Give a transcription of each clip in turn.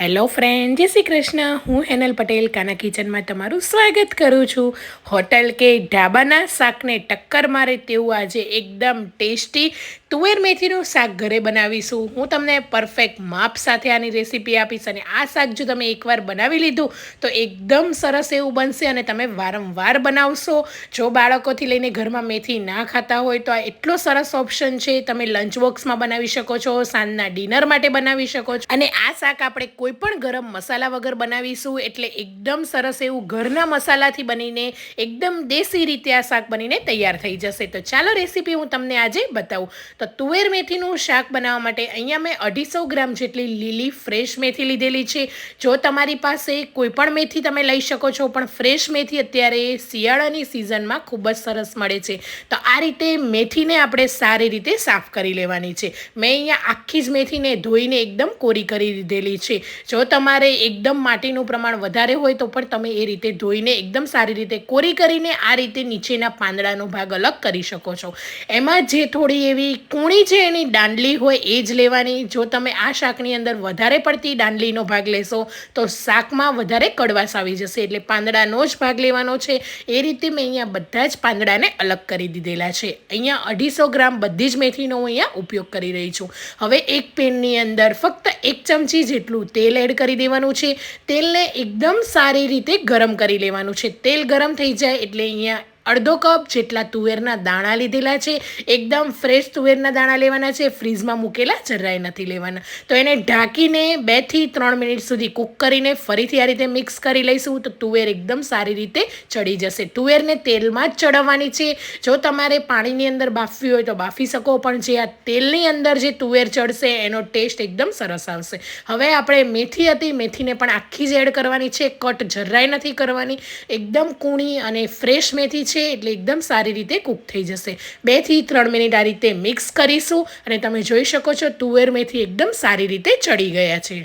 Hello friend જય શ્રી કૃષ્ણ. હું હેનલ પટેલ, કાના કિચનમાં તમારું સ્વાગત કરું છું. હોટલ કે ઢાબાના શાકને ટક્કર મારે તેવું આજે એકદમ ટેસ્ટી તુવેર મેથીનું શાક ઘરે બનાવીશું. હું તમને પરફેક્ટ માપ સાથે આની રેસીપી આપીશ અને આ શાક જો તમે એકવાર બનાવી લીધું, તો એકદમ સરસ એવું બનશે અને તમે વારંવાર બનાવશો. જો બાળકોથી લઈને ઘરમાં મેથી ના ખાતા હોય, તો આ એટલો સરસ ઓપ્શન છે. તમે લંચ બોક્સમાં બનાવી શકો છો, સાંજના ડિનર માટે બનાવી શકો છો. અને આ શાક આપણે કોઈ પણ ગરમ મસાલા વગર બનાવીશું એટલે એકદમ સરસ એવું ઘરના મસાલાથી બનીને એકદમ દેશી રીતે આ શાક બનીને તૈયાર થઈ જશે. તો ચાલો રેસીપી હું તમને આજે બતાવું. તો તુવેર મેથીનું શાક બનાવવા માટે અહીંયા મેં અઢીસો ગ્રામ જેટલી લીલી ફ્રેશ મેથી લીધેલી છે. જો તમારી પાસે કોઈ પણ મેથી તમે લઈ શકો છો, પણ ફ્રેશ મેથી અત્યારે શિયાળાની સિઝનમાં ખૂબ જ સરસ મળે છે. તો આ રીતે મેથીને આપણે સારી રીતે સાફ કરી લેવાની છે. મેં અહીંયા આખી જ મેથીને ધોઈને એકદમ કોરી કરી દીધેલી છે. જો તમારે એકદમ માટીનું પ્રમાણ વધારે હોય તો પણ તમે એ રીતે ધોઈને એકદમ સારી રીતે કોરી કરીને આ રીતે નીચેના પાંદડાનો ભાગ અલગ કરી શકો છો. એમાં જે થોડી એવી કૂણી છે એની દાંડલી હોય એ જ લેવાની. જો તમે આ શાકની અંદર વધારે પડતી દાંડલીનો ભાગ લેશો તો શાકમાં વધારે કડવાશ આવી જશે. એટલે પાંદડાનો જ ભાગ લેવાનો છે. એ રીતે મેં અહીંયા બધા જ પાંદડાને અલગ કરી દીધેલા છે. અહીંયા અઢીસો ગ્રામ બધી જ મેથીનો હું અહીંયા ઉપયોગ કરી રહી છું. હવે એક પેનની અંદર ફક્ત એક ચમચી જેટલું તેલ એડ કરી દેવાનું છે. તેલને એકદમ સારી રીતે ગરમ કરી લેવાનું છે. તેલ ગરમ થઈ જાય એટલે અહીંયા અડધો કપ જેટલા તુવેરના દાણા લીધેલા છે, એકદમ ફ્રેશ તુવેરના દાણા લેવાના છે ફ્રીઝમાં મૂકેલા જરાય નથી લેવાના. તો એને ઢાંકીને બેથી ત્રણ મિનિટ સુધી કૂક કરીને ફરીથી આ રીતે મિક્સ કરી લઈશું તો તુવેર એકદમ સારી રીતે ચડી જશે. તુવેરને તેલમાં જ ચડવવાની છે. જો તમારે પાણીની અંદર બાફવી હોય તો બાફી શકો, પણ જે આ તેલની અંદર જે તુવેર ચડશે એનો ટેસ્ટ એકદમ સરસ આવશે. હવે આપણે મેથી હતી, મેથીને પણ આખી જ એડ કરવાની છે કટ જરાય નથી કરવાની. એકદમ કૂણી અને ફ્રેશ મેથી છે. છે એટલે એકદમ સારી રીતે કૂક થઈ જશે. બેથી ત્રણ મિનિટ આ રીતે મિક્સ કરીશું અને તમે જોઈ શકો છો તુવેર મેથી એકદમ સારી રીતે ચડી ગયા છે.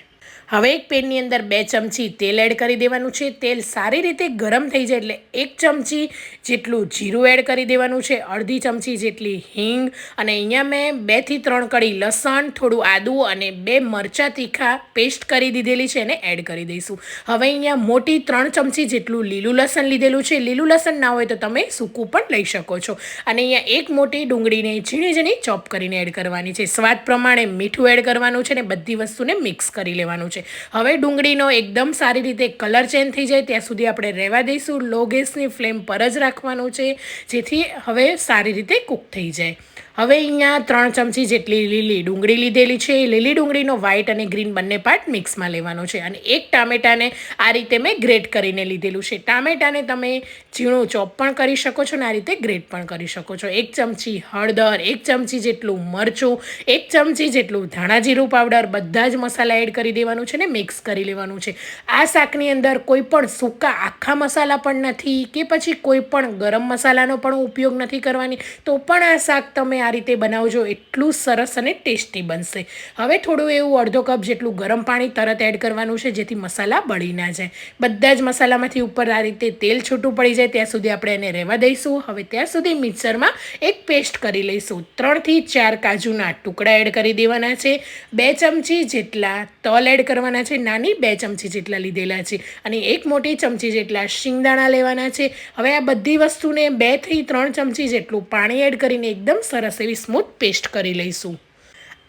હવે એક પેનની અંદર બે ચમચી તેલ એડ કરી દેવાનું છે. તેલ સારી રીતે ગરમ થઈ જાય એટલે એક ચમચી જેટલું જીરું એડ કરી દેવાનું છે. અડધી ચમચી જેટલી હિંગ અને અહીંયા મેં બેથી ત્રણ કળી લસણ, થોડું આદું અને બે મરચાં તીખા પેસ્ટ કરી દીધેલી છે એને એડ કરી દઈશું. હવે અહીંયા મોટી ત્રણ ચમચી જેટલું લીલું લસણ લીધેલું છે. લીલું લસણ ના હોય તો તમે સૂકું પણ લઈ શકો છો. અને અહીંયા એક મોટી ડુંગળીને ઝીણી ઝીણી ચોપ કરીને એડ કરવાની છે. સ્વાદ પ્રમાણે મીઠું એડ કરવાનું છે ને બધી વસ્તુને મિક્સ કરી લેવાનું છે. હવે ડુંગળીનો એકદમ સારી રીતે કલર ચેન્જ થઈ જાય, ત્યાં સુધી આપણે રહેવા દઈશું. લો ગેસની ફ્લેમ પર જ રાખવાનું છે, જેથી હવે સારી રીતે કૂક થઈ જાય. હવે અહીંયા ત્રણ ચમચી જેટલી લીલી ડુંગળી લીધેલી છે. એ લીલી ડુંગળીનો વ્હાઈટ અને ગ્રીન બંને પાર્ટ મિક્સમાં લેવાનો છે. અને એક ટામેટાને આ રીતે મેં ગ્રેટ કરીને લીધેલું છે. ટામેટાને તમે ઝીણું ચોપ પણ કરી શકો છો ને આ રીતે ગ્રેટ પણ કરી શકો છો. એક ચમચી હળદર, એક ચમચી જેટલું મરચું, એક ચમચી જેટલું ધાણા જીરું પાવડર બધા જ મસાલા એડ કરી દેવાનું છે ને મિક્સ કરી લેવાનું છે. આ શાકની અંદર કોઈ પણ સૂકા આખા મસાલા પણ નથી કે પછી કોઈ પણ ગરમ મસાલાનો પણ ઉપયોગ નથી કરવાની. તો પણ આ શાક તમે આ રીતે બનાવજો, એટલું સરસ અને ટેસ્ટી બનશે. હવે થોડું એવું અડધો કપ જેટલું ગરમ પાણી તરત એડ કરવાનું છે, જેથી મસાલા બળી ના જાય. બધા જ મસાલામાંથી ઉપર આ રીતે તેલ છૂટું પડી જાય, ત્યાં સુધી આપણે એને રહેવા દઈશું. હવે ત્યાં સુધી મિક્સરમાં એક પેસ્ટ કરી લઈશું. ત્રણથી ચાર કાજુના ટુકડા એડ કરી દેવાના છે. બે ચમચી જેટલા તલ એડ કરવાના છે, નાની બે ચમચી જેટલા લીધેલા છે. અને એક મોટી ચમચી જેટલા શિંગદાણા લેવાના છે. હવે આ બધી વસ્તુને બેથી ત્રણ ચમચી જેટલું પાણી એડ કરીને એકદમ સરસ સરસ એવી સ્મૂથ પેસ્ટ કરી લઈશું.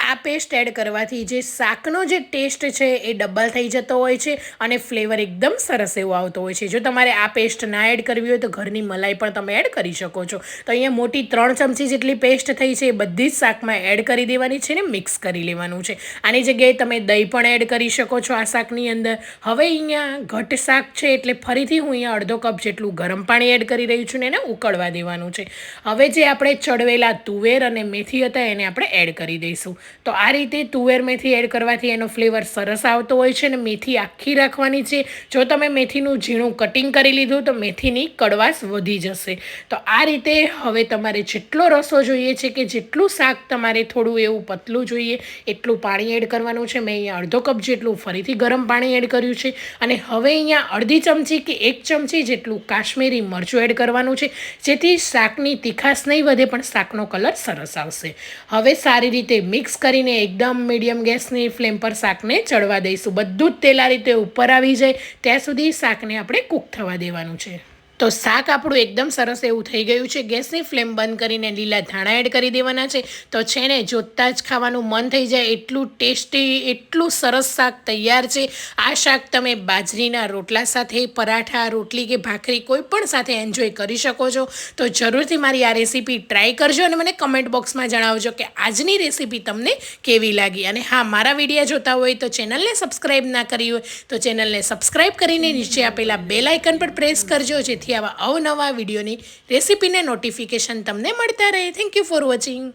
આ પેસ્ટ એડ કરવાથી જે શાકનો જે ટેસ્ટ છે એ ડબલ થઈ જતો હોય છે અને ફ્લેવર એકદમ સરસ એવો આવતો હોય છે. જો તમારે આ પેસ્ટ ના એડ કરવી હોય તો ઘરની મલાઈ પણ તમે એડ કરી શકો છો. તો અહીંયા મોટી ત્રણ ચમચી જેટલી પેસ્ટ થઈ છે એ બધી જ શાકમાં એડ કરી દેવાની છે ને મિક્સ કરી લેવાનું છે. આની જગ્યાએ તમે દહીં પણ એડ કરી શકો છો આ શાકની અંદર. હવે અહીંયા ઘટ શાક છે એટલે ફરીથી હું અહીંયા અડધો કપ જેટલું ગરમ પાણી એડ કરી રહી છું ને એને ઉકળવા દેવાનું છે. હવે જે આપણે ચડવેલા તુવેર અને મેથી હતા એને આપણે એડ કરી દઈશું. તો આ રીતે તુવેર મેથી એડ કરવાથી એનો ફ્લેવર સરસ આવતો હોય છે અને મેથી આખી રાખવાની છે. જો તમે મેથીનું ઝીણું કટિંગ કરી લીધું તો મેથીની કડવાશ વધી જશે. તો આ રીતે હવે તમારે જેટલો રસો જોઈએ છે કે જેટલું શાક તમારે થોડું એવું પતલું જોઈએ, એટલું પાણી એડ કરવાનું છે. મેં અહીંયા અડધો કપ જેટલું ફરીથી ગરમ પાણી એડ કર્યું છે. અને હવે અહીંયા અડધી ચમચી કે એક ચમચી જેટલું કાશ્મીરી મરચું એડ કરવાનું છે. જેથી શાકની તીખાશ નહીં વધે, પણ શાકનો કલર સરસ આવશે. હવે સારી રીતે મિક્સ મિક્સ કરીને એકદમ મીડિયમ ગેસની ફ્લેમ પર શાકને ચડવા દઈશું. બધું જ તેલ રીતે ઉપર આવી જાય, ત્યાં સુધી શાકને આપણે કૂક થવા દેવાનું છે. તો શાક આપણું એકદમ સરસ એવું થઈ ગયું છે. ગેસની ફ્લેમ બંધ કરીને લીલા ધાણા એડ કરી દેવાના છે. તો છે ને, જોતાં જ ખાવાનું મન થઈ જાય એટલું ટેસ્ટી, એટલું સરસ શાક તૈયાર છે. આ શાક તમે બાજરીના રોટલા સાથે, પરાઠા, રોટલી કે ભાખરી કોઈ પણ સાથે એન્જોય કરી શકો છો. તો જરૂરથી મારી આ રેસીપી ટ્રાય કરજો અને મને કમેન્ટ બોક્સમાં જણાવજો કે આજની રેસીપી તમને કેવી લાગી. અને હા, મારા વિડીયા જોતા હોય તો ચેનલને સબસ્ક્રાઈબ ના કરી હોય તો ચેનલને સબસ્ક્રાઈબ કરીને નીચે આપેલા બેલ આઇકન પર પ્રેસ કરજો, જેથી આવા અવનવા વિડીયોની રેસીપીને નોટિફિકેશન તમને મળતા રહે. Thank you for watching